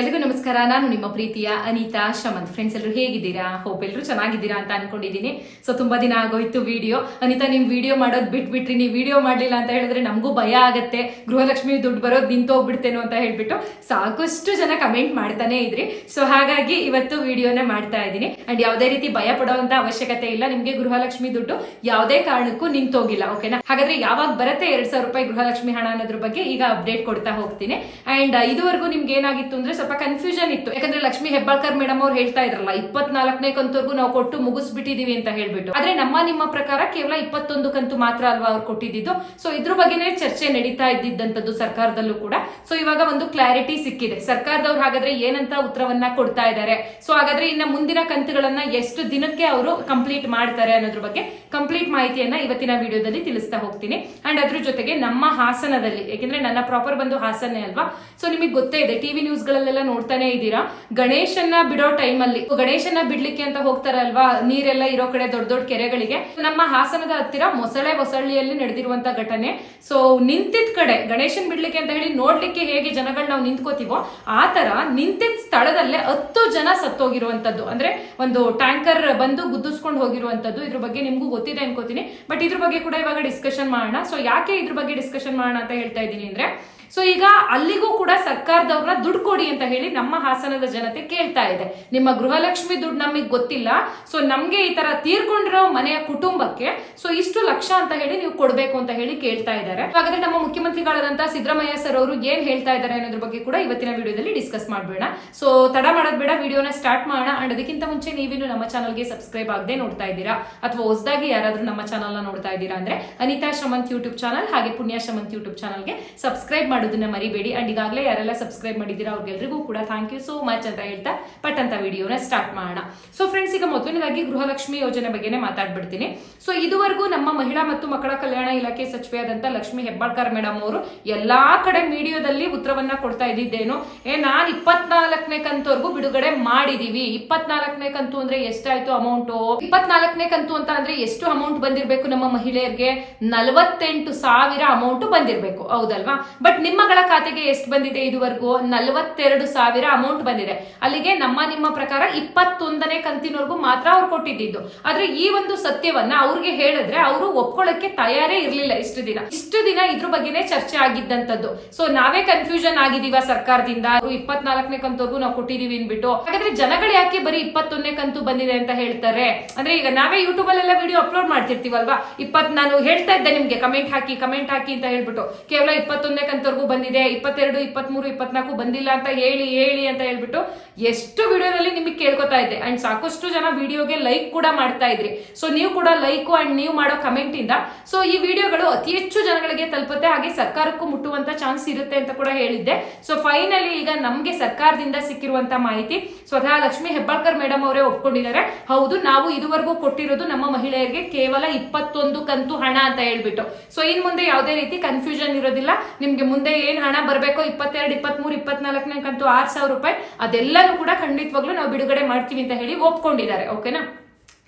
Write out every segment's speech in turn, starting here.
ಎಲ್ರಿಗೂ ನಮಸ್ಕಾರ. ನಾನು ನಿಮ್ಮ ಪ್ರೀತಿಯ ಅನಿತಾ. ಶಮಂತ್ ಫ್ರೆಂಡ್ಸ್ ಎಲ್ಲರೂ ಹೇಗಿದ್ದೀರಾ? ಹೋಪ್ ಎಲ್ಲರೂ ಚೆನ್ನಾಗಿದ್ದೀರಾ ಅಂತ ಅನ್ಕೊಂಡಿದ್ದೀನಿ. ಸೊ ತುಂಬಾ ದಿನ ಆಗೋಯ್ತು ವಿಡಿಯೋ ಅನಿತಾ, ನಿಮ್ ವಿಡಿಯೋ ಮಾಡೋದು ಬಿಟ್ಬಿಟ್ರಿ. ನೀವು ವಿಡಿಯೋ ಮಾಡಲಿಲ್ಲ ಅಂತ ಹೇಳಿದ್ರೆ ನಮಗೂ ಭಯ ಆಗುತ್ತೆ. ಗೃಹಲಕ್ಷ್ಮಿ ದುಡ್ಡು ಬರೋದು ನಿಂತೋಗ್ಬಿಡ್ತೇನೋ ಅಂತ ಹೇಳ್ಬಿಟ್ಟು ಸಾಕಷ್ಟು ಜನ ಕಮೆಂಟ್ ಮಾಡ್ತಾನೆ ಇದ್ರಿ. ಸೊ ಹಾಗಾಗಿ ಇವತ್ತು ವಿಡಿಯೋನ ಮಾಡ್ತಾ ಇದ್ದೀನಿ. ಅಂಡ್ ಯಾವುದೇ ರೀತಿ ಭಯ ಪಡುವಂತ ಅವಶ್ಯಕತೆ ಇಲ್ಲ. ನಿಮ್ಗೆ ಗೃಹಲಕ್ಷ್ಮಿ ದುಡ್ಡು ಯಾವುದೇ ಕಾರಣಕ್ಕೂ ನಿಂತೋಗಿಲ್ಲ ಓಕೆನಾ ಹಾಗಾದ್ರೆ ಯಾವಾಗ ಬರುತ್ತೆ ಎರಡ್ ಸಾವಿರ ರೂಪಾಯಿ ಗೃಹಲಕ್ಷ್ಮಿ ಹಣ ಅನ್ನೋದ್ರ ಬಗ್ಗೆ ಈಗ ಅಪ್ಡೇಟ್ ಕೊಡ್ತಾ ಹೋಗ್ತೀನಿ. ಅಂಡ್ ಇದುವರೆಗೂ ನಿಮ್ಗೆ ಏನಾಗಿತ್ತು ಅಂದ್ರೆ ಸ್ವಲ್ಪ ಕನ್ಫ್ಯೂಷನ್ ಇತ್ತು. ಯಾಕಂದ್ರೆ ಲಕ್ಷ್ಮಿ ಹೆಬ್ಬಾಳ್ಕರ್ ಮೇಡಮ್ ಅವ್ರು ಹೇಳ್ತಾ ಇದ್ರಲ್ಲ, ಇಪ್ಪತ್ನಾಲ್ಕನೇ ಕಂತವರೆಗೂ ನಾವು ಕೊಟ್ಟು ಮುಗಿಸ್ಬಿಟ್ಟಿದೀವಿ ಅಂತ ಹೇಳ್ಬಿಟ್ಟು. ಆದ್ರೆ ನಮ್ಮ ನಿಮ್ಮ ಪ್ರಕಾರ ಕೇವಲ ಇಪ್ಪತ್ತೊಂದು ಕಂತು ಮಾತ್ರ ಅಲ್ವಾ ಅವ್ರು ಕೊಟ್ಟಿದ್ದು? ಸೊ ಇದ್ರ ಬಗ್ಗೆನೇ ಚರ್ಚೆ ನಡೀತಾ ಇದ್ದಿದ್ದಂತದ್ದು ಸರ್ಕಾರದಲ್ಲೂ ಕೂಡ. ಸೊ ಇವಾಗ ಒಂದು ಕ್ಲಾರಿಟಿ ಸಿಕ್ಕಿದೆ. ಸರ್ಕಾರದವ್ರು ಹಾಗಾದ್ರೆ ಏನಂತ ಉತ್ತರವನ್ನ ಕೊಡ್ತಾ ಇದ್ದಾರೆ? ಸೊ ಹಾಗಾದ್ರೆ ಇನ್ನ ಮುಂದಿನ ಕಂತುಗಳನ್ನ ಎಷ್ಟು ದಿನಕ್ಕೆ ಅವರು ಕಂಪ್ಲೀಟ್ ಮಾಡ್ತಾರೆ ಅನ್ನೋದ್ರ ಬಗ್ಗೆ ಕಂಪ್ಲೀಟ್ ಮಾಹಿತಿಯನ್ನ ಇವತ್ತಿನ ವಿಡಿಯೋದಲ್ಲಿ ತಿಳಿಸ್ತಾ ಹೋಗ್ತೀನಿ. ಅಂಡ್ ಅದ್ರ ಜೊತೆಗೆ ನಮ್ಮ ಹಾಸನದಲ್ಲಿ, ಯಾಕೆಂದ್ರೆ ನನ್ನ ಪ್ರಾಪರ್ ಬಂದು ಹಾಸನೇ ಅಲ್ವಾ? ಸೊ ನಿಮಗೆ ಗೊತ್ತೇ ಇದೆ ಟಿವಿ ನ್ಯೂಸ್ ಗಳಲ್ಲೆಲ್ಲ ನೋಡ್ತಾನೆ ಇದ್ದೀರಾ? ಗಣೇಶನ್ನ ಬಿಡೋ ಟೈಮಲ್ಲಿ ಗಣೇಶನ ಬಿಡ್ಲಿಕ್ಕೆ ಅಂತ ಹೋಗ್ತಾರಲ್ವಾ? ನೀರೆಲ್ಲ ಇರೋ ಕಡೆ ದೊಡ್ಡ ದೊಡ್ಡ ಕೆರೆಗಳಿಗೆ. ನಮ್ಮ ಹಾಸನದ ಹತ್ತಿರ ಮೊಸಳೆ ಹೊಸಳ್ಳಿಯಲ್ಲಿ ನಡೆದಿರುವಂತ ಘಟನೆ. ಸೊ ನಿಂತಿದ್ ಕಡೆ, ಗಣೇಶನ್ ಬಿಡ್ಲಿಕ್ಕೆ ಅಂತ ಹೇಳಿ ನೋಡ್ಲಿಕ್ಕೆ ಹೇಗೆ ಜನಗಳು ನಾವು ನಿಂತ್ಕೋತೀವೋ, ಆ ತರ ಸ್ಥಳದಲ್ಲೇ ಹತ್ತು ಜನ ಸತ್ತೋಗಿರುವಂತದ್ದು ಅಂದ್ರೆ ಒಂದು ಟ್ಯಾಂಕರ್ ಬಂದು ಗುದ್ದಿಸ್ಕೊಂಡು ಹೋಗಿರುವಂತದ್ದು ಇದ್ರ ಬಗ್ಗೆ ನಿಮ್ಗೂ ಗೊತ್ತಿದೆ ಅನ್ಕೋತೀನಿ. ಬಟ್ ಇದ್ರ ಬಗ್ಗೆ ಕೂಡ ಇವಾಗ ಡಿಸ್ಕಷನ್ ಮಾಡೋಣ. ಸೊ ಯಾಕೆ ಇದ್ರ ಬಗ್ಗೆ ಡಿಸ್ಕಷನ್ ಮಾಡೋಣ ಅಂತ ಹೇಳ್ತಾ ಇದ್ದೀನಿ ಅಂದ್ರೆ ಸೊ ಈಗ ಅಲ್ಲಿಗೂ ಕೂಡ ಸರ್ಕಾರದವ್ರನ್ನ ದುಡ್ಡು ಕೊಡಿ ಅಂತ ಹೇಳಿ ನಮ್ಮ ಹಾಸನದ ಜನತೆ ಕೇಳ್ತಾ ಇದೆ. ನಿಮ್ಮ ಗೃಹಲಕ್ಷ್ಮಿ ದುಡ್ಡು ನಮಗೆ ಗೊತ್ತಿಲ್ಲ. ಸೊ ನಮ್ಗೆ ಈ ತರ ತೀರ್ಕೊಂಡಿರೋ ಮನೆಯ ಕುಟುಂಬಕ್ಕೆ ಸೊ ಇಷ್ಟು ಲಕ್ಷ ಅಂತ ಹೇಳಿ ನೀವು ಕೊಡ್ಬೇಕು ಅಂತ ಹೇಳಿ ಕೇಳ್ತಾ ಇದ್ದಾರೆ. ಹಾಗಾದ್ರೆ ನಮ್ಮ ಮುಖ್ಯಮಂತ್ರಿಗಳಾದಂತಹ ಸಿದ್ದರಾಮಯ್ಯ ಸರ್ ಅವರು ಏನ್ ಹೇಳ್ತಾ ಇದ್ದಾರೆ ಅನ್ನೋದ್ರ ಬಗ್ಗೆ ಕೂಡ ಇವತ್ತಿನ ವಿಡಿಯೋದಲ್ಲಿ ಡಿಸ್ಕಸ್ ಮಾಡಬೇಡ. ಸೊ ತಡ ಮಾಡೋದ್ ಬೇಡ, ವಿಡಿಯೋನ ಸ್ಟಾರ್ಟ್ ಮಾಡೋಣ. ಅಂಡ್ ಅದಕ್ಕಿಂತ ಮುಂಚೆ ನೀವಿನ್ನು ನಮ್ಮ ಚಾನಲ್ಗೆ ಸಬ್ಸ್ಕ್ರೈಬ್ ಆಗದೆ ನೋಡ್ತಾ ಇದ್ದೀರಾ? ಅಥವಾ ಹೊಸದಾಗಿ ಯಾರಾದ್ರೂ ನಮ್ಮ ಚಾನಲ್ನ ನೋಡ್ತಾ ಇದ್ದೀರಾ ಅಂದ್ರೆ ಅನಿತಾ ಶಮಂತ್ ಯೂಟ್ಯೂಬ್ ಚಾನಲ್ ಹಾಗೆ ಪುಣ್ಯ ಶಮಂತ್ ಯೂಟ್ಯೂಬ್ ಚಾನಲ್ಗೆ ಸಬ್ಸ್ಕ್ರೈಬ್ ಮಾಡೋದನ್ನ ಮರಿಬೇಡಿ. ಅಂಡ್ ಈಗಾಗಲೇ ಯಾರೆಲ್ಲ ಸಬ್ಸ್ಕ್ರೈಬ್ ಮಾಡಿದ್ದೀರಾ ಅವ್ರಿಗೆಲ್ರಿಗೂ ಕೂಡ ಥ್ಯಾಂಕ್ ಯು ಸೋ ಮಚ್ ಅಂತ ಹೇಳ್ತಾ ಪಟ್ ಅಂತ ವಿಡಿಯೋನ ಸ್ಟಾರ್ಟ್ ಮಾಡೋಣ. ಸೊ ಫ್ರೆಂಡ್ಸ್ ಈಗ ಮೊದಲನೇದಾಗಿ ಗೃಹಲಕ್ಷ್ಮಿ ಯೋಜನೆ ಬಗ್ಗೆನೇ ಮಾತಾಡ್ಬಿಡ್ತೀನಿ. ಸೊ ಇದುವರೆಗೂ ನಮ್ಮ ಮಹಿಳಾ ಮತ್ತು ಮಕ್ಕಳ ಕಲ್ಯಾಣ ಇಲಾಖೆ ಸಚಿವೆಯಾದಂತ ಲಕ್ಷ್ಮಿ ಹೆಬ್ಬಾಳ್ಕರ್ ಮೇಡಮ್ ಅವರು ಎಲ್ಲಾ ಕಡೆ ವಿಡಿಯೋದಲ್ಲಿ ಉತ್ತರವನ್ನ ಕೊಡ್ತಾ ಇದ್ದಿದ್ದೇನು. ಏ, ನಾನ್ ಇಪ್ಪತ್ನಾಲ್ಕನೇ ಕಂತವರೆಗೂ ಬಿಡುಗಡೆ ಮಾಡಿದೀವಿ. ಇಪ್ಪತ್ನಾಲ್ಕನೇ ಕಂತು ಅಂದ್ರೆ ಎಷ್ಟಾಯ್ತು ಅಮೌಂಟ್ ಇಪ್ಪತ್ನಾಲ್ಕನೇ ಕಂತು ಅಂತ ಅಂದ್ರೆ ಎಷ್ಟು ಅಮೌಂಟ್ ಬಂದಿರಬೇಕು ನಮ್ಮ ಮಹಿಳೆಯರಿಗೆ? ನಲವತ್ತೆಂಟು ಸಾವಿರ ಅಮೌಂಟ್ ಬಂದಿರಬೇಕು. ಹೌದಲ್ವಾ? ಬಟ್ ನಿಮ್ಮಗಳ ಖಾತೆಗೆ ಎಷ್ಟು ಬಂದಿದೆ ಇದುವರೆಗೂ? ನಲವತ್ತೆರಡು ಸಾವಿರ ಅಮೌಂಟ್ ಬಂದಿದೆ. ಅಲ್ಲಿಗೆ ನಮ್ಮ ನಿಮ್ಮ ಪ್ರಕಾರ ಇಪ್ಪತ್ತೊಂದನೇ ಕಂತಿನವರೆಗೂ ಮಾತ್ರ ಅವ್ರು ಕೊಟ್ಟಿದ್ದು. ಆದ್ರೆ ಈ ಒಂದು ಸತ್ಯವನ್ನ ಅವ್ರಿಗೆ ಹೇಳಿದ್ರೆ ಅವರು ಒಪ್ಕೊಳ್ಳಕ್ಕೆ ತಯಾರೇ ಇರಲಿಲ್ಲ ಇಷ್ಟು ದಿನ. ಇಷ್ಟು ದಿನ ಇದ್ರ ಬಗ್ಗೆನೇ ಚರ್ಚೆ ಆಗಿದ್ದಂತದ್ದು. ಸೊ ನಾವೇ ಕನ್ಫ್ಯೂಷನ್ ಆಗಿದೀವ ಸರ್ಕಾರದಿಂದ. ಇಪ್ಪತ್ನಾಲ್ಕನೇ ಕಂತವರೆಗೂ ನಾವು ಕೊಟ್ಟಿದೀವಿ ಅನ್ಬಿಟ್ಟು ಹಾಗಾದ್ರೆ ಜನಗಳು ಯಾಕೆ ಬರೀ ಇಪ್ಪತ್ತೊಂದನೇ ಕಂತು ಬಂದಿದೆ ಅಂತ ಹೇಳ್ತಾರೆ? ಅಂದ್ರೆ ಈಗ ನಾವೇ ಯೂಟ್ಯೂಬ್ ಅಲ್ಲೆಲ್ಲ ವಿಡಿಯೋ ಅಪ್ಲೋಡ್ ಮಾಡ್ತಿರ್ತೀವಲ್ವಾ? ಇಪ್ಪತ್ ನಾನು ಹೇಳ್ತಾ ಇದ್ದೆ ನಿಮ್ಗೆ ಕಮೆಂಟ್ ಹಾಕಿ ಕಮೆಂಟ್ ಹಾಕಿ ಅಂತ ಹೇಳ್ಬಿಟ್ಟು. ಕೇವಲ ಇಪ್ಪತ್ತೊಂದನೇ ಕಂತವರೆಗೂ ಬಂದಿದೆ, ಇಪ್ಪತ್ತೆರಡು, ಇಪ್ಪತ್ಮೂರು, ಇಪ್ಪತ್ನಾಲ್ಕು ಬಂದಿಲ್ಲ ಅಂತ ಹೇಳಿ ಹೇಳಿ ಅಂತ ಹೇಳ್ಬಿಟ್ಟು ಎಷ್ಟು ವಿಡಿಯೋದಲ್ಲಿ ನಿಮಗೆ ಕೇಳ್ಕೊತಾ ಇದ್ದೆ. ಅಂಡ್ ಸಾಕಷ್ಟು ಜನ ವಿಡಿಯೋಗೆ ಲೈಕ್ ಕೂಡ ಮಾಡ್ತಾ ಇದ್ರಿ. ಸೊ ನೀವು ಕೂಡ ಲೈಕ್ ಅಂಡ್ ನೀವು ಮಾಡೋ ಕಮೆಂಟ್ ಇಂದ. ಸೊ ಈ ವಿಡಿಯೋಗಳು ಅತಿ ಹೆಚ್ಚು ಜನಗಳಿಗೆ ತಲುಪುತ್ತೆ. ಹಾಗೆ ಸರ್ಕಾರಕ್ಕೂ ಮುಟ್ಟುವಂತ ಚಾನ್ಸ್ ಇರುತ್ತೆ ಅಂತ ಕೂಡ ಹೇಳಿದ್ದೆ. ಸೊ ಫೈನಲಿ ಈಗ ನಮಗೆ ಸರ್ಕಾರದಿಂದ ಸಿಕ್ಕಿರುವಂತ ಮಾಹಿತಿ. ಸ್ವತಃ ಲಕ್ಷ್ಮಿ ಹೆಬ್ಬಾಳ್ಕರ್ ಮೇಡಮ್ ಅವರೇ ಒಪ್ಕೊಂಡಿದ್ದಾರೆ. ಹೌದು, ನಾವು ಇದುವರೆಗೂ ಕೊಟ್ಟಿರೋದು ನಮ್ಮ ಮಹಿಳೆಯರಿಗೆ ಕೇವಲ ಇಪ್ಪತ್ತೊಂದು ಕಂತು ಹಣ ಅಂತ ಹೇಳ್ಬಿಟ್ಟು. ಸೊ ಇನ್ ಮುಂದೆ ಯಾವುದೇ ರೀತಿ ಕನ್ಫ್ಯೂಷನ್ ಇರೋದಿಲ್ಲ. ನಿಮ್ಗೆ ಮುಂದೆ ಏನ್ ಹಣ ಬರಬೇಕೋ ಇಪ್ಪತ್ತೆರಡು, ಇಪ್ಪತ್ಮೂರು, ಇಪ್ಪತ್ನಾಲ್ಕನೇ ಕಂತು ಆರ್ ಸಾವಿರ ರೂಪಾಯಿ, ಅದೆಲ್ಲನೂ ಕೂಡ ಖಂಡಿತವಾಗ್ಲೂ ನಾವು ಬಿಡುಗಡೆ ಮಾಡ್ತೀವಿ ಅಂತ ಹೇಳಿ ಒಪ್ಕೊಂಡಿದ್ದಾರೆ. ಓಕೆನಾ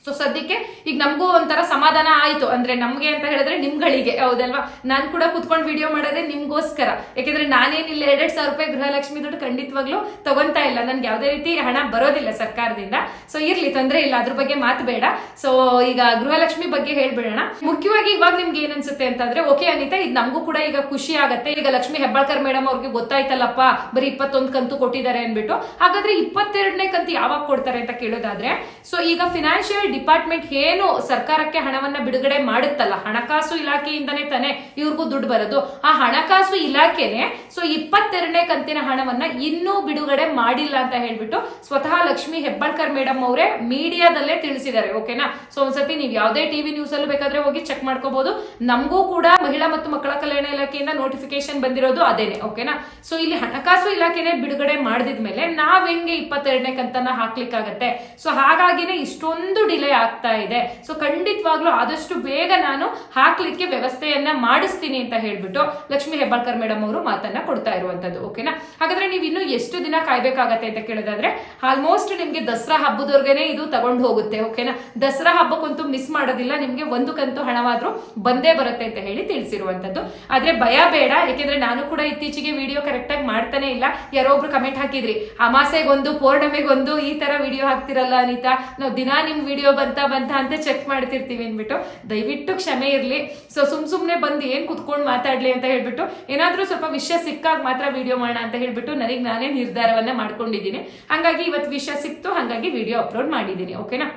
ಸೊ ಸದ್ಯಕ್ಕೆ ಈಗ ನಮಗೂ ಒಂಥರ ಸಮಾಧಾನ ಆಯಿತು. ಅಂದ್ರೆ ನಮಗೆ ಅಂತ ಹೇಳಿದ್ರೆ ನಿಮ್ಗಳಿಗೆ. ಹೌದಲ್ವಾ? ನಾನು ಕೂಡ ಕುತ್ಕೊಂಡು ವಿಡಿಯೋ ಮಾಡೋದೇ ನಿಮ್ಗೋಸ್ಕರ. ಯಾಕೆಂದ್ರೆ ನಾನೇನಿಲ್ಲ ಎರಡೆರಡು ಸಾವಿರ ರೂಪಾಯಿ ಗೃಹಲಕ್ಷ್ಮಿ ದುಡ್ಡು ಖಂಡಿತವಾಗ್ಲೂ ತಗೊಂತಾ ಇಲ್ಲ. ನನ್ಗೆ ಯಾವುದೇ ರೀತಿ ಹಣ ಬರೋದಿಲ್ಲ ಸರ್ಕಾರದಿಂದ. ಸೊ ಇರ್ಲಿ, ತೊಂದ್ರೆ ಇಲ್ಲ. ಅದ್ರ ಬಗ್ಗೆ ಮಾತು ಬೇಡ. ಸೊ ಈಗ ಗೃಹಲಕ್ಷ್ಮಿ ಬಗ್ಗೆ ಹೇಳ್ಬಿಡೋಣ. ಮುಖ್ಯವಾಗಿ ಇವಾಗ ನಿಮ್ಗೆ ಏನನ್ಸುತ್ತೆ ಅಂತಂದ್ರೆ, ಓಕೆ ಅನಿತಾ ಇದು ನಮಗೂ ಕೂಡ ಈಗ ಖುಷಿ ಆಗುತ್ತೆ. ಈಗ ಲಕ್ಷ್ಮಿ ಹೆಬ್ಬಾಳ್ಕರ್ ಮೇಡಮ್ ಅವ್ರಿಗೆ ಗೊತ್ತಾಯ್ತಲ್ಲಪ್ಪ, ಬರೀ ಇಪ್ಪತ್ತೊಂದು ಕಂತು ಕೊಟ್ಟಿದ್ದಾರೆ ಅನ್ಬಿಟ್ಟು ಹಾಗಾದ್ರೆ ಇಪ್ಪತ್ತೆರಡನೇ ಕಂತು ಯಾವಾಗ ಕೊಡ್ತಾರೆ ಅಂತ ಕೇಳೋದಾದ್ರೆ ಸೊ ಈಗ ಫಿನಾನ್ಷಿಯಲ್ ಡಿಪಾರ್ಟ್ಮೆಂಟ್ ಏನು ಸರ್ಕಾರಕ್ಕೆ ಹಣವನ್ನ ಬಿಡುಗಡೆ ಮಾಡುತ್ತಲ್ಲ? ಹಣಕಾಸು ಇಲಾಖೆಯಿಂದನೇ ತಾನೆ ಇವ್ರಿಗೂ ದುಡ್ಡು ಬರೋದು. ಆ ಹಣಕಾಸು ಇಲಾಖೆನೆ ಸೊ ಇಪ್ಪತ್ತೆರಡನೇ ಕಂತಿನ ಹಣವನ್ನ ಇನ್ನೂ ಬಿಡುಗಡೆ ಮಾಡಿಲ್ಲ ಅಂತ ಹೇಳ್ಬಿಟ್ಟು ಸ್ವತಃ ಲಕ್ಷ್ಮಿ ಹೆಬ್ಬಾಳ್ಕರ್ ಮೇಡಮ್ ಅವರೇ ಮೀಡಿಯಾದಲ್ಲೇ ತಿಳಿಸಿದ್ದಾರೆ, ಓಕೆನಾ? ಸೊ ಒಂದ್ಸತಿ ನೀವು ಯಾವುದೇ ಟಿವಿ ನ್ಯೂಸ್ ಅಲ್ಲೂ ಬೇಕಾದ್ರೆ ಹೋಗಿ ಚೆಕ್ ಮಾಡ್ಕೋಬಹುದು ನಮಗೂ ಕೂಡ ಮಹಿಳಾ ಮತ್ತು ಮಕ್ಕಳ ಕಲ್ಯಾಣ ಇಲಾಖೆಯಿಂದ ನೋಟಿಫಿಕೇಶನ್ ಬಂದಿರೋದು ಅದೇನೆ, ಓಕೆನಾ? ಸೊ ಇಲ್ಲಿ ಹಣಕಾಸು ಇಲಾಖೆನೆ ಬಿಡುಗಡೆ ಮಾಡಿದ್ಮೇಲೆ ನಾವ್ ಹೆಂಗೆ ಇಪ್ಪತ್ತೆರಡನೇ ಕಂತನ್ನ ಹಾಕ್ಲಿಕ್ಕಾಗತ್ತೆ? ಸೊ ಹಾಗಾಗಿನೇ ಇಷ್ಟೊಂದು ಡಿಲೇ ಡಿಲೇ ಆಗ್ತಾ ಇದೆ. ಸೊ ಖಂಡಿತವಾಗ್ಲೂ ಆದಷ್ಟು ಬೇಗ ನಾನು ಹಾಕ್ಲಿಕ್ಕೆ ವ್ಯವಸ್ಥೆಯನ್ನ ಮಾಡಿಸ್ತೀನಿ ಅಂತ ಹೇಳ್ಬಿಟ್ಟು ಲಕ್ಷ್ಮಿ ಹೆಬ್ಬಾಳ್ಕರ್ ಮೇಡಮ್ ಅವರು ಮಾತನ್ನ ಕೊಡ್ತಾ ಇರುವಂತದ್ದು ಓಕೆನಾ ಹಾಗಾದ್ರೆ ನೀವು ಇನ್ನು ಎಷ್ಟು ದಿನ ಕಾಯ್ಬೇಕಾಗತ್ತೆ ಅಂತ ಕೇಳೋದಾದ್ರೆ ಆಲ್ಮೋಸ್ಟ್ ನಿಮ್ಗೆ ದಸರಾ ಹಬ್ಬದವರೆಗೆನೆ ಇದು ತಗೊಂಡು ಹೋಗುತ್ತೆ ಓಕೆನಾ ದಸರಾ ಹಬ್ಬಕ್ಕಂತೂ ಮಿಸ್ ಮಾಡೋದಿಲ್ಲ, ನಿಮ್ಗೆ ಒಂದು ಕಂತು ಹಣವಾದ್ರೂ ಬಂದೇ ಬರುತ್ತೆ ಅಂತ ಹೇಳಿ ತಿಳಿಸಿರುವಂತದ್ದು. ಆದ್ರೆ ಭಯ ಬೇಡ ಯಾಕೆಂದ್ರೆ ನಾನು ಕೂಡ ಇತ್ತೀಚೆಗೆ ವಿಡಿಯೋ ಕರೆಕ್ಟ್ ಆಗಿ ಮಾಡ್ತಾನೆ ಇಲ್ಲ. ಯಾರೋ ಒಬ್ರು ಕಮೆಂಟ್ ಹಾಕಿದ್ರಿ, ಅಮಾಸೆಗೊಂದು, ಪೌರ್ಣಮೆಗೊಂದು ಈ ತರ ವಿಡಿಯೋ ಹಾಕ್ತಿರಲ್ಲ ಅನಿತಾ. ನಾವು ದಿನಾ ನಿಮ್ ವಿಡಿಯೋ ಬಂತ ಬಂತಾ ಅಂತ ಚೆಕ್ ಮಾಡ್ತಿರ್ತೀವಿ ಅಂದ್ಬಿಟ್ಟು. ದಯವಿಟ್ಟು ಕ್ಷಮೆ ಇರ್ಲಿ. ಸೊ ಸುಮ್ ಸುಮ್ನೆ ಬಂದು ಏನ್ ಕುತ್ಕೊಂಡು ಮಾತಾಡ್ಲಿ ಅಂತ ಹೇಳ್ಬಿಟ್ಟು, ಏನಾದ್ರೂ ಸ್ವಲ್ಪ ವಿಷಯ ಸಿಕ್ಕಾಗ ಮಾತ್ರ ವಿಡಿಯೋ ಮಾಡೋಣ ಅಂತ ಹೇಳ್ಬಿಟ್ಟು ನನಗೆ ನಾನೇ ನಿರ್ಧಾರವನ್ನ ಮಾಡ್ಕೊಂಡಿದ್ದೀನಿ. ಹಂಗಾಗಿ ಇವತ್ತು ವಿಷಯ ಸಿಕ್ತು, ಹಂಗಾಗಿ ವಿಡಿಯೋ ಅಪ್ಲೋಡ್ ಮಾಡಿದ್ದೀನಿ ಓಕೆನಾ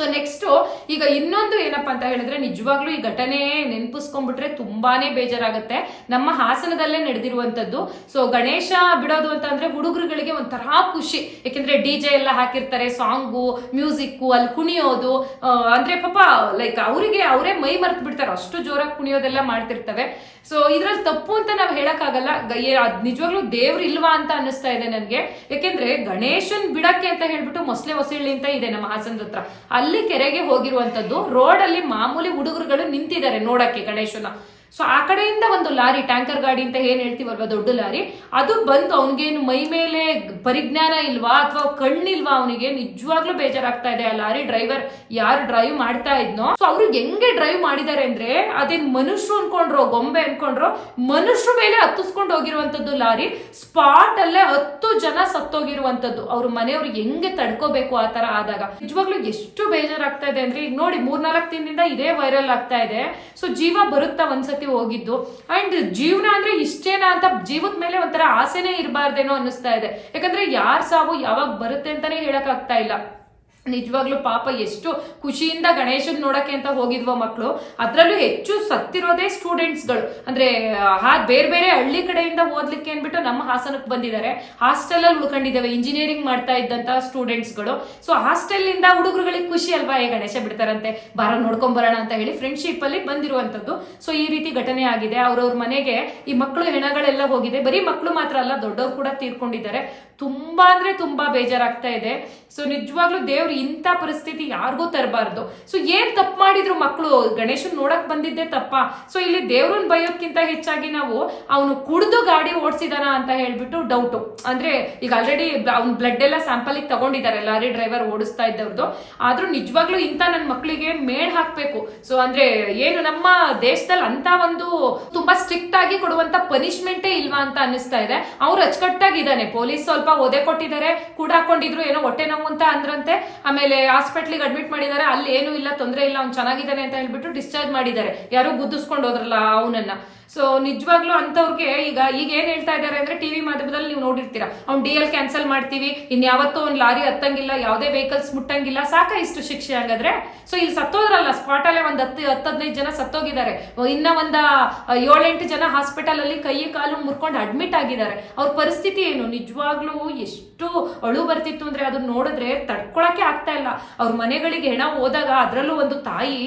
ಸೊ ನೆಕ್ಸ್ಟ್ ಈಗ ಇನ್ನೊಂದು ಏನಪ್ಪ ಅಂತ ಹೇಳಿದ್ರೆ ನಿಜವಾಗ್ಲೂ ಈ ಘಟನೆ ನೆನಪಿಸ್ಕೊಂಡ್ಬಿಟ್ರೆ ತುಂಬಾನೇ ಬೇಜಾರಾಗುತ್ತೆ. ನಮ್ಮ ಹಾಸನದಲ್ಲೇ ನಡೆದಿರುವಂತದ್ದು ಸೊ ಗಣೇಶ ಬಿಡೋದು ಅಂತ ಅಂದ್ರೆ ಹುಡುಗರುಗಳಿಗೆ ಒಂಥರ ಖುಷಿ. ಯಾಕೆಂದ್ರೆ ಡಿ ಜೆ ಎಲ್ಲ ಹಾಕಿರ್ತಾರೆ, ಸಾಂಗು ಮ್ಯೂಸಿಕ್ ಅಲ್ಲಿ ಕುಣಿಯೋದು. ಅಂದ್ರೆ ಪಾಪ ಲೈಕ್ ಅವರಿಗೆ, ಅವರೇ ಮೈ ಮರೆತು ಬಿಡ್ತಾರೆ ಅಷ್ಟು ಜೋರಾಗಿ ಕುಣಿಯೋದೆಲ್ಲ ಮಾಡ್ತಿರ್ತವೆ. ಸೊ ಇದ್ರಲ್ಲಿ ತಪ್ಪು ಅಂತ ನಾವು ಹೇಳಕ್ಕಾಗಲ್ಲ. ಅದ್ ನಿಜವಾಗ್ಲೂ ದೇವ್ರು ಇಲ್ವಾ ಅಂತ ಅನಿಸ್ತಾ ಇದೆ ನನಗೆ. ಯಾಕೆಂದ್ರೆ ಗಣೇಶನ್ ಬಿಡಕ್ಕೆ ಅಂತ ಹೇಳ್ಬಿಟ್ಟು ಮೊಸಳೆ ಹೊಸಳ್ಳಿ ಅಂತ ಇದೆ ನಮ್ಮ ಹಾಸನದ ಹತ್ರ. ಅಲ್ಲಿ ಕೆರೆಗೆ ಹೋಗಿರುವಂತದ್ದು ರೋಡ್ ಅಲ್ಲಿ ಮಾಮೂಲಿ ಹುಡುಗರುಗಳು ನಿಂತಿದ್ದಾರೆ ನೋಡಕ್ಕೆ ಗಣೇಶನ ಸೊ ಆ ಕಡೆಯಿಂದ ಒಂದು ಲಾರಿ, ಟ್ಯಾಂಕರ್ ಗಾಡಿ ಅಂತ ಏನ್ ಹೇಳ್ತೀವಲ್ವಾ, ದೊಡ್ಡ ಲಾರಿ, ಅದು ಬಂದು ಅವನಿಗೇನು ಮೈ ಮೇಲೆ ಪರಿಜ್ಞಾನ ಇಲ್ವಾ ಅಥವಾ ಕಣ್ಣಿಲ್ವಾ ಅವನಿಗೆ? ನಿಜವಾಗ್ಲೂ ಬೇಜಾರಾಗ್ತಾ ಇದೆ ಆ ಲಾರಿ ಡ್ರೈವರ್ ಯಾರು ಡ್ರೈವ್ ಮಾಡ್ತಾ ಇದ್ನೋ? ಸೊ ಅವ್ರು ಹೆಂಗೆ ಡ್ರೈವ್ ಮಾಡಿದ್ದಾರೆ ಅಂದ್ರೆ, ಅದೇನ್ ಮನುಷ್ಯರು ಅನ್ಕೊಂಡ್ರೋ, ಗೊಂಬೆ ಅನ್ಕೊಂಡ್ರೋ ಮನುಷ್ಯರ ಮೇಲೆ ಹತ್ತಿಸ್ಕೊಂಡು ಹೋಗಿರುವಂತದ್ದು ಲಾರಿ ಸ್ಪಾಟ್ ಅಲ್ಲೇ ಹತ್ತು ಜನ ಸತ್ತೋಗಿರುವಂತದ್ದು ಅವ್ರ ಮನೆಯವ್ರು ಹೆಂಗೆ ತಡ್ಕೋಬೇಕು ಆ ತರ ಆದಾಗ? ನಿಜವಾಗ್ಲೂ ಎಷ್ಟು ಬೇಜಾರಾಗ್ತಾ ಇದೆ ಅಂದ್ರೆ, ಈಗ ನೋಡಿ, ಮೂರ್ನಾಲ್ಕು ದಿನದಿಂದ ಇದೇ ವೈರಲ್ ಆಗ್ತಾ ಇದೆ. ಸೊ ಜೀವ ಬರುತ್ತಾ ಒಂದ್ಸತಿ? ಹೋಗಿದ್ದು. ಅಂಡ್ ಜೀವನ ಅಂದ್ರೆ ಇಷ್ಟೇನಾ ಅಂತ ಜೀವದ ಮೇಲೆ ಒಂಥರ ಆಸೆನೇ ಇರಬಾರ್ದೇನೋ ಅನ್ನಿಸ್ತಾ ಇದೆ. ಯಾಕಂದ್ರೆ ಯಾರ್ ಸಾವು ಯಾವಾಗ ಬರುತ್ತೆ ಅಂತಾನೆ ಹೇಳಕ್ ಆಗ್ತಾ ಇಲ್ಲ. ನಿಜವಾಗ್ಲೂ ಪಾಪ ಎಷ್ಟು ಖುಷಿಯಿಂದ ಗಣೇಶನ್ ನೋಡಕ್ಕೆ ಅಂತ ಹೋಗಿದ್ವ ಮಕ್ಕಳು ಅದ್ರಲ್ಲೂ ಹೆಚ್ಚು ಸತ್ತಿರೋದೇ ಸ್ಟೂಡೆಂಟ್ಸ್ಗಳು. ಅಂದ್ರೆ, ಆ ಬೇರೆ ಬೇರೆ ಹಳ್ಳಿ ಕಡೆಯಿಂದ ಓದ್ಲಿಕ್ಕೆ ಅಂದ್ಬಿಟ್ಟು ನಮ್ಮ ಹಾಸನಕ್ಕೆ ಬಂದಿದ್ದಾರೆ. ಹಾಸ್ಟೆಲ್ ಅಲ್ಲಿ ಉಳ್ಕೊಂಡಿದ್ದಾವೆ, ಇಂಜಿನಿಯರಿಂಗ್ ಮಾಡ್ತಾ ಇದ್ದಂತ ಸ್ಟೂಡೆಂಟ್ಸ್ಗಳು. ಸೊ ಹಾಸ್ಟೆಲ್ ಇಂದ ಹುಡುಗರುಗಳಿಗೆ ಖುಷಿ ಅಲ್ವಾ? ಏ, ಗಣೇಶ ಬಿಡ್ತಾರಂತೆ. ಬಾರ ನೋಡ್ಕೊಂಡ್ ಬರೋಣ ಅಂತ ಹೇಳಿ ಫ್ರೆಂಡ್ಶಿಪ್ ಅಲ್ಲಿ ಬಂದಿರುವಂತದ್ದು ಸೊ, ಈ ರೀತಿ ಘಟನೆ ಆಗಿದೆ. ಅವ್ರವ್ರ ಮನೆಗೆ ಈ ಮಕ್ಕಳು ಹೆಣಗಳೆಲ್ಲ ಹೋಗಿದೆ. ಬರೀ ಮಕ್ಕಳು ಮಾತ್ರ ಅಲ್ಲ, ದೊಡ್ಡವ್ರು ಕೂಡ ತೀರ್ಕೊಂಡಿದ್ದಾರೆ. ತುಂಬಾ ಅಂದ್ರೆ ತುಂಬಾ ಬೇಜಾರಾಗ್ತಾ ಇದೆ. ಸೊ ನಿಜವಾಗ್ಲೂ ದೇವ್ರು ಇಂಥ ಪರಿಸ್ಥಿತಿ ಯಾರಿಗೂ ತರಬಾರ್ದು. ಸೊ ಏನ್ ತಪ್ಪು ಮಾಡಿದ್ರು ಮಕ್ಕಳು ಗಣೇಶನ್ ನೋಡಕ್ ಬಂದಿದ್ದೆ ತಪ್ಪ. ಸೊ ಇಲ್ಲಿ ದೇವ್ರನ್ ಬೈಯೋದ್ಕಿಂತ ಹೆಚ್ಚಾಗಿ ನಾವು ಅವನು ಕುಡಿದು ಗಾಡಿ ಓಡಿಸಿದಾನ ಅಂತ ಹೇಳ್ಬಿಟ್ಟು ಡೌಟ್ ಅಂದ್ರೆ ಈಗ ಆಲ್ರೆಡಿ ಅವ್ನ ಬ್ಲಡ್ ಎಲ್ಲ ಸ್ಯಾಂಪಲ್ ತಗೊಂಡಿದ್ದಾರೆ. ಲಾರಿ ಡ್ರೈವರ್ ಓಡಿಸ್ತಾ ಇದ್ದವ್ರದ್ದು ಆದ್ರೂ ನಿಜವಾಗ್ಲೂ ಇಂಥ ನನ್ನ ಮಕ್ಕಳಿಗೆ ಮೇಡ್ ಹಾಕ್ಬೇಕು. ಸೊ ಅಂದ್ರೆ ಏನು ನಮ್ಮ ದೇಶದಲ್ಲಿ ಅಂತ ಒಂದು ತುಂಬಾ ಸ್ಟ್ರಿಕ್ಟ್ ಆಗಿ ಕೊಡುವಂತ ಪನಿಷ್ಮೆಂಟೇ ಇಲ್ವಾ ಅಂತ ಅನಿಸ್ತಾ ಇದೆ. ಅವ್ರು ಅಚ್ಚುಕಟ್ಟಾಗಿದ್ದಾನೆ. ಪೊಲೀಸ್ ಸ್ವಲ್ಪ ಒದೆ ಕೊಟ್ಟಿದ್ದಾರೆ. ಕೂಡ ಹಾಕೊಂಡಿದ್ರು ಏನೋ ಹೊಟ್ಟೆ ನೋವು ಅಂತ ಅಂದ್ರಂತೆ. ಆಮೇಲೆ ಹಾಸ್ಪಿಟ್ಲಿಗೆ ಅಡ್ಮಿಟ್ ಮಾಡಿದ್ದಾರೆ ಅಲ್ಲಿ ಏನೂ ಇಲ್ಲ, ತೊಂದರೆ ಇಲ್ಲ, ಅವ್ನು ಚೆನ್ನಾಗಿದ್ದಾನೆ ಅಂತ ಹೇಳ್ಬಿಟ್ಟು ಡಿಸ್ಚಾರ್ಜ್ ಮಾಡಿದ್ದಾರೆ. ಯಾರು ಗುದ್ದಿಸ್ಕೊಂಡು ಹೋದ್ರಲ್ಲ ಅವನನ್ನ. ಸೊ ನಿಜವಾಗ್ಲೂ ಅಂತವ್ರಿಗೆ ಈಗ ಈಗ ಏನ್ ಹೇಳ್ತಾ ಇದ್ದಾರೆ ಅಂದ್ರೆ ಟಿವಿ ಮಾಧ್ಯಮದಲ್ಲಿ ನೀವು ನೋಡಿರ್ತೀರಾ. ಅವ್ನು ಡಿ ಎಲ್ ಕ್ಯಾನ್ಸಲ್ ಮಾಡ್ತೀವಿ, ಇನ್ ಯಾವತ್ತೂ ಒಂದು ಲಾರಿ ಹತ್ತಂಗಿಲ್ಲ, ಯಾವುದೇ ವೆಹಿಕಲ್ಸ್ ಮುಟ್ಟಂಗಿಲ್ಲ ಸಾಕ ಇಷ್ಟು ಶಿಕ್ಷೆ ಹಂಗಾದ್ರೆ. ಸೊ ಇಲ್ಲಿ ಸತ್ತೋದ್ರಲ್ಲ ಸ್ಪಾಟ್ ಅಲ್ಲೇ ಒಂದ್ ಹತ್ತು ಹತ್ತು ಹದಿನೈದು ಜನ ಸತ್ತೋಗಿದ್ದಾರೆ. ಇನ್ನ ಒಂದ ಏಳೆಂಟು ಜನ ಹಾಸ್ಪಿಟಲ್ ಅಲ್ಲಿ ಕೈ, ಕಾಲು ಮುರ್ಕೊಂಡು ಅಡ್ಮಿಟ್ ಆಗಿದ್ದಾರೆ. ಅವ್ರ ಪರಿಸ್ಥಿತಿ ಏನು? ನಿಜವಾಗ್ಲೂ ಎಷ್ಟು ಅಳು ಬರ್ತಿತ್ತು ಅಂದ್ರೆ ಅದನ್ನ ನೋಡಿದ್ರೆ ತಡ್ಕೊಳಕ್ಕೆ ಆಗ್ತಾ ಇಲ್ಲ. ಅವ್ರ ಮನೆಗಳಿಗೆ ಹೆಣ ಹೋದಾಗ ಅದರಲ್ಲೂ ಒಂದು ತಾಯಿ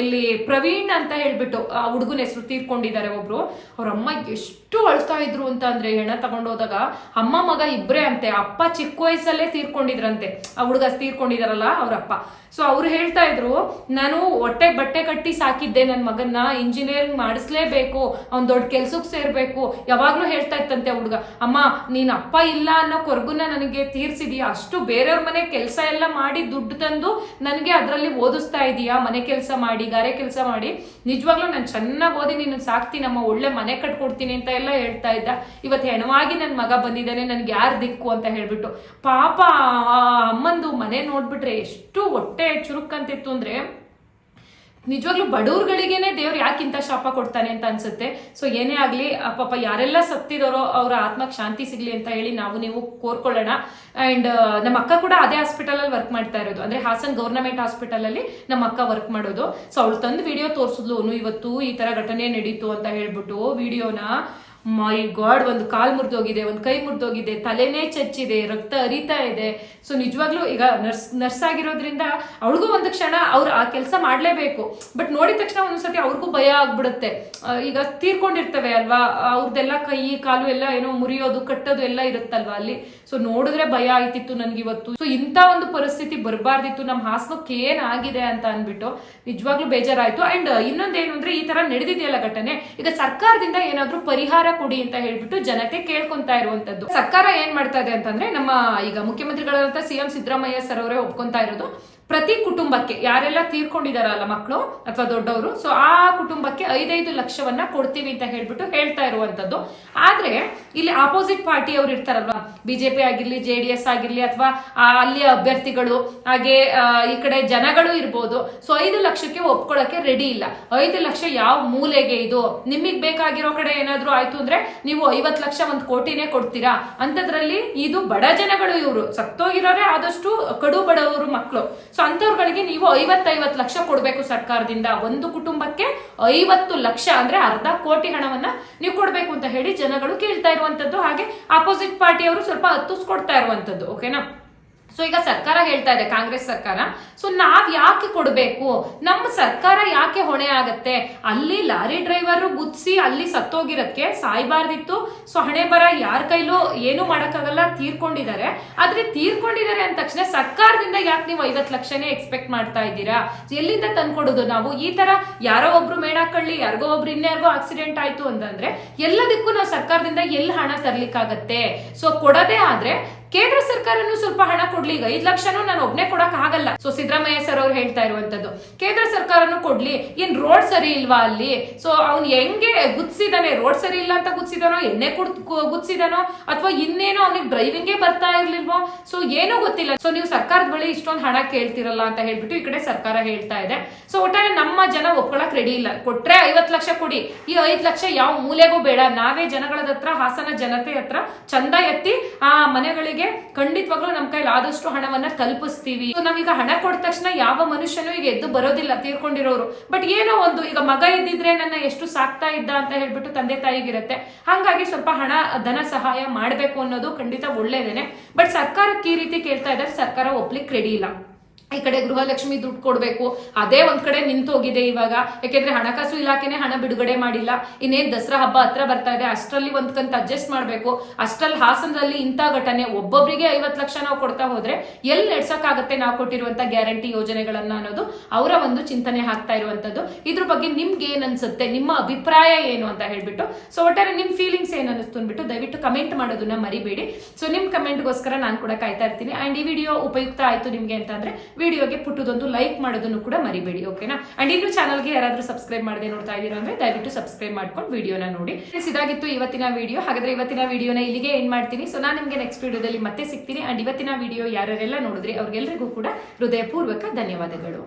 ಎಲ್ಲಿ ಪ್ರವೀಣ್ ಅಂತ ಹೇಳ್ಬಿಟ್ಟು, ಆ ಹುಡುಗನ ಹೆಸರು ತೀರ್ಕೊಂಡಿದ್ದಾರೆ ಒಬ್ರು. ಅವ್ರ ಅಮ್ಮ ಎಷ್ಟು ಅಳ್ತಾ ಇದ್ರು ಅಂತ ಅಂದ್ರೆ ಹೆಣ ತಗೊಂಡೋದಾಗ ಅಮ್ಮ ಮಗ ಇಬ್ರೇ ಅಂತೆ, ಅಪ್ಪ ಚಿಕ್ಕ ವಯಸ್ಸಲ್ಲೇ ತೀರ್ಕೊಂಡಿದ್ರಂತೆ. ಆ ಹುಡುಗ ತೀರ್ಕೊಂಡಿದಾರಲ್ಲ ಅವ್ರಪ್ಪ. ಸೊ ಅವ್ರು ಹೇಳ್ತಾ ಇದ್ರು, ನಾನು ಹೊಟ್ಟೆ ಬಟ್ಟೆ ಕಟ್ಟಿ ಸಾಕಿದ್ದೆ ನನ್ನ ಮಗನ್ನ ಇಂಜಿನಿಯರಿಂಗ್ ಮಾಡಿಸ್ಲೇಬೇಕು, ಅವ್ನ ದೊಡ್ಡ ಕೆಲ್ಸಕ್ಕೆ ಸೇರ್ಬೇಕು. ಯಾವಾಗ್ಲೂ ಹೇಳ್ತಾ ಇತ್ತಂತೆ ಹುಡುಗ. ಅಮ್ಮ, ನೀನ್ ಅಪ್ಪ ಇಲ್ಲ ಅನ್ನೋ ಕೊರ್ಗುನ ನನಗೆ ತೀರ್ಸಿದೀಯ? ಅಷ್ಟು ಬೇರೆಯವ್ರ ಮನೆ ಕೆಲಸ ಎಲ್ಲ ಮಾಡಿ ದುಡ್ಡು ತಂದು ನನಗೆ ಅದರಲ್ಲಿ ಓದಿಸ್ತಾ ಇದೀಯಾ? ಮನೆ ಕೆಲಸ ಮಾಡಿ, ಗಾರೆ ಕೆಲಸ ಮಾಡಿ. ನಿಜವಾಗ್ಲೂ ನಾನು ಚೆನ್ನಾಗಿ ಓದಿ ನಿನ್ನ ಸಾಕ್ತೀನಮ್ಮ ಒಳ್ಳೆ ಮನೆ ಕಟ್ಕೊಡ್ತೀನಿ ಅಂತ ಎಲ್ಲ ಹೇಳ್ತಾ ಇದ್ದ. ಇವತ್ತು ಹೆಣವಾಗಿ ನನ್ನ ಮಗ ಬಂದಿದ್ದಾನೆ, ನನ್ಗೆ ಯಾರು ದಿಕ್ಕು ಅಂತ ಹೇಳ್ಬಿಟ್ಟು. ಪಾಪ ಅಮ್ಮಂದು ಮನೆ ನೋಡ್ಬಿಟ್ರೆ ಎಷ್ಟು ಹೊಟ್ಟೆ ಚುರುಕಂತಿತ್ತು ಅಂದ್ರೆ ನಿಜವಾಗ್ಲೂ ಬಡವ್ರುಗಳಿಗೇನೆ ದೇವ್ರು ಯಾಕಿಂತ ಶಾಪ ಕೊಡ್ತಾನೆ ಅಂತ ಅನ್ಸುತ್ತೆ? ಸೊ ಏನೇ ಆಗ್ಲಿ ಪಾಪ ಯಾರೆಲ್ಲ ಸತ್ತಿದಾರೋ ಅವರ ಆತ್ಮಕ್ಕೆ ಶಾಂತಿ ಸಿಗ್ಲಿ ಅಂತ ಹೇಳಿ ನಾವು ನೀವು ಕೋರ್ಕೊಳ್ಳೋಣ. ಅಂಡ್ ನಮ್ಮ ಅಕ್ಕ ಕೂಡ ಅದೇ ಹಾಸ್ಪಿಟಲ್ ಅಲ್ಲಿ ವರ್ಕ್ ಮಾಡ್ತಾ ಇರೋದು. ಅಂದ್ರೆ ಹಾಸನ್ ಗೌರ್ನಮೆಂಟ್ ಹಾಸ್ಪಿಟಲ್ ಅಲ್ಲಿ ನಮ್ಮ ಅಕ್ಕ ವರ್ಕ್ ಮಾಡೋದು. ಸೊ ಅವಳು ತಂದು ವಿಡಿಯೋ ತೋರಿಸಿದ್ಲು ಇವತ್ತು ಈ ತರ ಘಟನೆ ನಡೀತು ಅಂತ ಹೇಳ್ಬಿಟ್ಟು ವಿಡಿಯೋನ ಮೈ ಗಾಡ್ ಒಂದು ಕಾಲ್ ಮುರಿದೋಗಿದೆ, ಒಂದು ಕೈ ಮುರಿದೋಗಿದೆ, ತಲೆನೇ ಚಚ್ಚಿದೆ, ರಕ್ತ ಹರಿತಾ ಇದೆ. ಸೊ ನಿಜವಾಗ್ಲೂ ಈಗ ನರ್ಸ್ ನರ್ಸ್ ಆಗಿರೋದ್ರಿಂದ ಅವಳಿಗೂ ಒಂದು ಕ್ಷಣ ಅವ್ರು ಆ ಕೆಲಸ ಮಾಡಲೇಬೇಕು. ಬಟ್ ನೋಡಿದ ತಕ್ಷಣ ಒಂದ್ಸತಿ ಅವ್ರಿಗೂ ಭಯ ಆಗ್ಬಿಡುತ್ತೆ. ಈಗ ತೀರ್ಕೊಂಡಿರ್ತವೆ ಅಲ್ವಾ? ಅವ್ರದ್ದೆಲ್ಲ ಕೈ, ಕಾಲು ಎಲ್ಲ ಏನೋ ಮುರಿಯೋದು, ಕಟ್ಟೋದು ಎಲ್ಲ ಇರುತ್ತಲ್ವಾ ಅಲ್ಲಿ? ಸೊ ನೋಡಿದ್ರೆ ಭಯ ಆಯ್ತಿತ್ತು ನನ್ಗೆ ಇವತ್ತು ಸೊ ಇಂಥ ಒಂದು ಪರಿಸ್ಥಿತಿ ಬರಬಾರ್ದಿತ್ತು. ನಮ್ಮ ಹಾಸನಕ್ಕೆ ಏನಾಗಿದೆ ಅಂತ ಅಂದ್ಬಿಟ್ಟು ನಿಜವಾಗ್ಲೂ ಬೇಜಾರಾಯ್ತು. ಅಂಡ್ ಇನ್ನೊಂದೇನು ಅಂದ್ರೆ ಈ ತರ ನಡೆದಿದೆಯಲ್ಲ ಘಟನೆ. ಈಗ ಸರ್ಕಾರದಿಂದ ಏನಾದ್ರೂ ಪರಿಹಾರ ಕೊಡಿ ಅಂತ ಹೇಳ್ಬಿಟ್ಟು ಜನತೆ ಕೇಳ್ಕೊಂತಾ ಇರುವಂತದ್ದು. ಸರ್ಕಾರ ಏನ್ ಮಾಡ್ತಾ ಇದೆ ಅಂತಂದ್ರೆ ನಮ್ಮ ಈಗ ಮುಖ್ಯಮಂತ್ರಿಗಳಾದಂತ ಸಿಎಂ ಸಿದ್ದರಾಮಯ್ಯ ಸರ್ ಅವರೇ ಒಪ್ಕೊಂತಾ ಇರೋದು. ಪ್ರತಿ ಕುಟುಂಬಕ್ಕೆ, ಯಾರೆಲ್ಲ ತೀರ್ಕೊಂಡಿದಾರಲ್ಲ ಮಕ್ಕಳು ಅಥವಾ ದೊಡ್ಡವರು ಸೊ ಆ ಕುಟುಂಬಕ್ಕೆ ಐದೈದು ಲಕ್ಷವನ್ನ ಕೊಡ್ತೀವಿ ಅಂತ ಹೇಳ್ಬಿಟ್ಟು ಹೇಳ್ತಾ ಇರುವಂತದ್ದು. ಆದ್ರೆ, ಇಲ್ಲಿ ಆಪೋಸಿಟ್ ಪಾರ್ಟಿ ಅವ್ರು ಇರ್ತಾರಲ್ವಾ? ಬಿಜೆಪಿ ಆಗಿರ್ಲಿ ಜೆ ಡಿ ಎಸ್ ಆಗಿರ್ಲಿ, ಅಥವಾ ಅಲ್ಲಿಯ ಅಭ್ಯರ್ಥಿಗಳು, ಹಾಗೆ ಈ ಕಡೆ ಜನಗಳು ಇರ್ಬೋದು. ಸೊ ಐದು ಲಕ್ಷಕ್ಕೆ ಒಪ್ಕೊಳ್ಳಕ್ಕೆ ರೆಡಿ ಇಲ್ಲ. ಐದು ಲಕ್ಷ ಯಾವ ಮೂಲೆಗೆ ಇದು? ನಿಮಗ್ ಬೇಕಾಗಿರೋ ಕಡೆ ಏನಾದ್ರು ಆಯ್ತು ಅಂದ್ರೆ ನೀವು ಐವತ್ ಲಕ್ಷ ಒಂದ್ ಕೋಟಿನೇ ಕೊಡ್ತೀರಾ? ಅಂತದ್ರಲ್ಲಿ ಇದು ಬಡ ಜನಗಳು ಇವರು. ಸತ್ತೋಗಿರೋರೆ ಆದಷ್ಟು ಕಡು ಬಡವರು ಮಕ್ಕಳು ಸೊ ಅಂಥವ್ರಗಳಿಗೆ ನೀವು ಐವತ್ತೈವತ್ತು ಲಕ್ಷ ಕೊಡಬೇಕು ಸರ್ಕಾರದಿಂದ. ಒಂದು ಕುಟುಂಬಕ್ಕೆ ಐವತ್ತು ಲಕ್ಷ ಅಂದ್ರೆ ಅರ್ಧ ಕೋಟಿ ಹಣವನ್ನ ನೀವು ಕೊಡಬೇಕು ಅಂತ ಹೇಳಿ ಜನಗಳು ಕೇಳ್ತಾ ಇರುವಂತದ್ದು. ಹಾಗೆ ಆಪೋಸಿಟ್ ಪಾರ್ಟಿಯವರು ಸ್ವಲ್ಪ ಹತ್ತಿಸ್ಕೊಡ್ತಾ ಇರುವಂತದ್ದು. ಓಕೆನಾ ಸೊ ಈಗ ಸರ್ಕಾರ ಹೇಳ್ತಾ ಇದೆ, ಕಾಂಗ್ರೆಸ್ ಸರ್ಕಾರ. ಸೊ ನಾವ್ ಯಾಕೆ ಕೊಡ್ಬೇಕು? ನಮ್ಮ ಸರ್ಕಾರ ಯಾಕೆ ಹೊಣೆ ಆಗತ್ತೆ? ಅಲ್ಲಿ ಲಾರಿ ಡ್ರೈವರ್ ಗುದ್ಸಿ ಅಲ್ಲಿ ಸತ್ತೋಗಿರಕ್ಕೆ ಸಾಯ್ಬಾರ್ದಿತ್ತು. ಸೊ ಹಣೆ ಬರ ಯಾರ ಕೈಲೂ ಏನು ಮಾಡಕ್ಕಾಗಲ್ಲ, ತೀರ್ಕೊಂಡಿದ್ದಾರೆ. ಆದ್ರೆ ತೀರ್ಕೊಂಡಿದ್ದಾರೆ ಅಂದ ತಕ್ಷಣ ಸರ್ಕಾರದಿಂದ ಯಾಕೆ ನೀವು ಐವತ್ ಲಕ್ಷನೇ ಎಕ್ಸ್ಪೆಕ್ಟ್ ಮಾಡ್ತಾ ಇದ್ದೀರಾ? ಎಲ್ಲಿಂದ ತಂದ್ಕೊಡೋದು ನಾವು? ಈ ತರ ಯಾರೋ ಒಬ್ರು ಮೇಣಾಕಳ್ಳಿ, ಯಾರಿಗೋ ಒಬ್ರು ಇನ್ಯಾರಿಗೋ ಆಕ್ಸಿಡೆಂಟ್ ಆಯ್ತು ಅಂತಂದ್ರೆ ಎಲ್ಲದಕ್ಕೂ ನಾವು ಸರ್ಕಾರದಿಂದ ಎಲ್ಲಿ ಹಣ ತರ್ಲಿಕ್ಕಾಗತ್ತೆ? ಸೊ ಕೊಡದೇ ಆದ್ರೆ ಕೇಂದ್ರ ಸರ್ಕಾರನು ಸ್ವಲ್ಪ ಹಣ ಕೊಡ್ಲಿ. ಈಗ ಐದ್ ಲಕ್ಷನೂ ನಾನು ಒಬ್ನೇ ಕೊಡಕ್ ಆಗಲ್ಲ. ಸೊ ಸಿದ್ದರಾಮಯ್ಯ ಸರ್ ಅವ್ರು ಹೇಳ್ತಾ ಇರುವಂತದ್ದು, ಕೇಂದ್ರ ಸರ್ಕಾರನು ಕೊಡ್ಲಿ. ಏನ್ ರೋಡ್ ಸರಿ ಇಲ್ವಾ ಅಲ್ಲಿ? ಸೊ ಅವ್ನ್ ಹೆಂಗೆ ಗುದ್ಸಿದಾನೆ? ರೋಡ್ ಸರಿ ಇಲ್ಲ ಅಂತ ಗುದ್ಸಿದಾನೋ? ಎಣ್ಣೆ ಕುಡ್ ಗುದ್ಸಿದಾನೋ? ಅಥವಾ ಇನ್ನೇನೋ ಅವ್ನಿಗೆ ಡ್ರೈವಿಂಗೇ ಬರ್ತಾ ಇರ್ಲಿಲ್ವೋ? ಸೊ ಏನೂ ಗೊತ್ತಿಲ್ಲ. ಸೊ ನೀವು ಸರ್ಕಾರದ ಬಳಿ ಇಷ್ಟೊಂದು ಹಣ ಕೇಳ್ತಿರಲ್ಲ ಅಂತ ಹೇಳ್ಬಿಟ್ಟು ಈ ಕಡೆ ಸರ್ಕಾರ ಹೇಳ್ತಾ ಇದೆ. ಸೊ ಒಟ್ಟಾರೆ ನಮ್ಮ ಜನ ಒಪ್ಕೊಳಕ್ ರೆಡಿ ಇಲ್ಲ. ಕೊಟ್ರೆ ಐವತ್ ಲಕ್ಷ ಕೊಡಿ. ಈ ಐದ್ ಲಕ್ಷ ಯಾವ ಮೂಲೆಗೂ ಬೇಡ. ನಾವೇ ಜನಗಳ ಹತ್ರ, ಹಾಸನ ಜನತೆ ಹತ್ರ ಚಂದ ಎತ್ತಿ ಆ ಮನೆಗಳಿಗೆ ಖಂಡಿತವಾಗ್ಲೂ ನಮ್ ಕೈಲಿ ಆದಷ್ಟು ಹಣವನ್ನ ತಲುಪಿಸ್ತೀವಿ. So, ನಾವೀಗ ಹಣ ಕೊಟ್ಟ ತಕ್ಷಣ ಯಾವ ಮನುಷ್ಯನೂ ಈಗ ಎದ್ದು ಬರೋದಿಲ್ಲ ತೀರ್ಕೊಂಡಿರೋರು. ಬಟ್ ಏನೋ ಒಂದು, ಈಗ ಮಗ ಇದ್ದಿದ್ರೆ ನನ್ನ ಎಷ್ಟು ಸಾಕ್ತಾ ಇದ್ದ ಅಂತ ಹೇಳ್ಬಿಟ್ಟು ತಂದೆ ತಾಯಿಗಿರುತ್ತೆ. ಹಾಗಾಗಿ ಸ್ವಲ್ಪ ಹಣ, ಧನ ಸಹಾಯ ಮಾಡ್ಬೇಕು ಅನ್ನೋದು ಖಂಡಿತ ಒಳ್ಳೇದೇನೆ. ಬಟ್ ಸರ್ಕಾರಕ್ಕೆ ಈ ರೀತಿ ಕೇಳ್ತಾ ಇದ್ದಾರೆ, ಸರ್ಕಾರ ಒಪ್ಲಿಕ್ ರೆಡಿ ಇಲ್ಲ. ಈ ಕಡೆ ಗೃಹಲಕ್ಷ್ಮಿ ದುಡ್ಡು ಕೊಡಬೇಕು. ಅದೇ ಒಂದ್ ಕಡೆ ನಿಂತೋಗಿದೆ ಇವಾಗ. ಯಾಕೆಂದ್ರೆ ಹಣಕಾಸು ಇಲಾಖೆನೆ ಹಣ ಬಿಡುಗಡೆ ಮಾಡಿಲ್ಲ. ಇನ್ನೇನ್ ದಸರಾ ಹಬ್ಬ ಹತ್ರ ಬರ್ತಾ ಇದೆ. ಅಷ್ಟರಲ್ಲಿ ಒಂದ್ ಕಂತ ಅಡ್ಜಸ್ಟ್ ಮಾಡಬೇಕು. ಅಷ್ಟ್ರಲ್ಲಿ ಹಾಸನದಲ್ಲಿ ಇಂಥ ಘಟನೆ ಒಬ್ಬೊಬ್ಬರಿಗೆ ಐವತ್ ಲಕ್ಷ ನಾವು ಕೊಡ್ತಾ ಹೋದ್ರೆ ಎಲ್ಲಿ ನಡ್ಸಕ್ಕಾಗತ್ತೆ ನಾವು ಕೊಟ್ಟಿರುವಂತ ಗ್ಯಾರಂಟಿ ಯೋಜನೆಗಳನ್ನ ಅನ್ನೋದು ಅವರ ಒಂದು ಚಿಂತನೆ ಹಾಕ್ತಾ ಇರುವಂತದ್ದು. ಇದ್ರ ಬಗ್ಗೆ ನಿಮ್ಗೆ ಏನ್ ಅನ್ಸುತ್ತೆ? ನಿಮ್ಮ ಅಭಿಪ್ರಾಯ ಏನು ಅಂತ ಹೇಳ್ಬಿಟ್ಟು. ಸೊ ಒಟ್ಟಾರೆ ನಿಮ್ ಫೀಲಿಂಗ್ಸ್ ಏನ್ ಅನಿಸ್ತು ಅಂದ್ಬಿಟ್ಟು ದಯವಿಟ್ಟು ಕಮೆಂಟ್ ಮಾಡೋದನ್ನ ಮರಿಬೇಡಿ. ಸೊ ನಿಮ್ ಕಮೆಂಟ್ಗೋಸ್ಕರ ನಾನು ಕೂಡ ಕಾಯ್ತಾ ಇರ್ತೀನಿ. ಅಂಡ್ ಈ ವಿಡಿಯೋ ಉಪಯುಕ್ತ ಆಯ್ತು ನಿಮ್ಗೆ ಅಂತಂದ್ರೆ ವಿಡಿಯೋಗೆ ಪುಟ್ಟದೊಂದು ಲೈಕ್ ಮಾಡೋದನ್ನು ಕೂಡ ಮರಿಬೇಡಿ, ಓಕೆನಾ? ಅಂಡ್ ಇನ್ನು ಚಾನಲ್ಗೆ ಯಾರಾದರೂ ಸಬ್ಸ್ಕ್ರೈಬ್ ಮಾಡದೆ ನೋಡ್ತಾ ಇದ್ದೀರಾ ಅಂದ್ರೆ ದಯವಿಟ್ಟು ಸಬ್ಸ್ಕ್ರೈಬ್ ಮಾಡ್ಕೊಂಡು ವಿಡಿಯೋನ ನೋಡಿ. ಇದಾಗಿತ್ತು ಇವತ್ತಿನ ವಿಡಿಯೋ. ಹಾಗಾದ್ರೆ ಇವತ್ತಿನ ವಿಡಿಯೋನ ಇಲ್ಲಿಗೆ ಏನ್ ಮಾಡ್ತೀನಿ. ಸೊ ನಾನು ನಿಮಗೆ ನೆಕ್ಸ್ಟ್ ವಿಡಿಯೋದಲ್ಲಿ ಮತ್ತೆ ಸಿಗ್ತೀನಿ. ಅಂಡ್ ಇವತ್ತಿನ ವಿಡಿಯೋ ಯಾರೆಲ್ಲ ನೋಡಿದ್ರಿ ಅವ್ರಿಗೆಲ್ಲರಿಗೂ ಕೂಡ ಹೃದಯಪೂರ್ವಕ ಧನ್ಯವಾದಗಳು.